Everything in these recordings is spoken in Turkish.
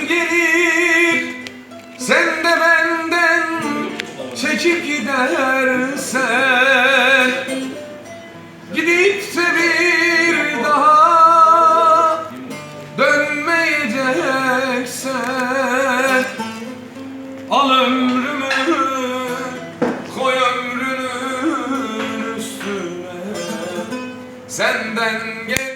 Gelir sen de benden çekip gidersen Gidip de bir daha dönmeyeceksen Al ömrümü koy ömrünün üstüne. Senden gelsin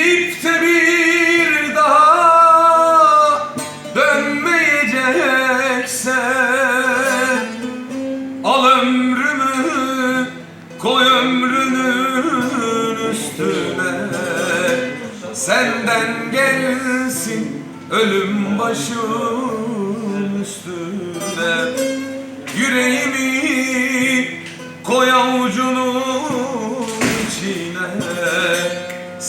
Gidip de bir daha dönmeyeceksen Al ömrümü koy ömrünün üstüne Senden gelsin ölüm başım üstüne Yüreğimi koy avucunun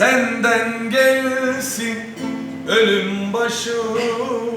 Senden gelsin ölüm üstüne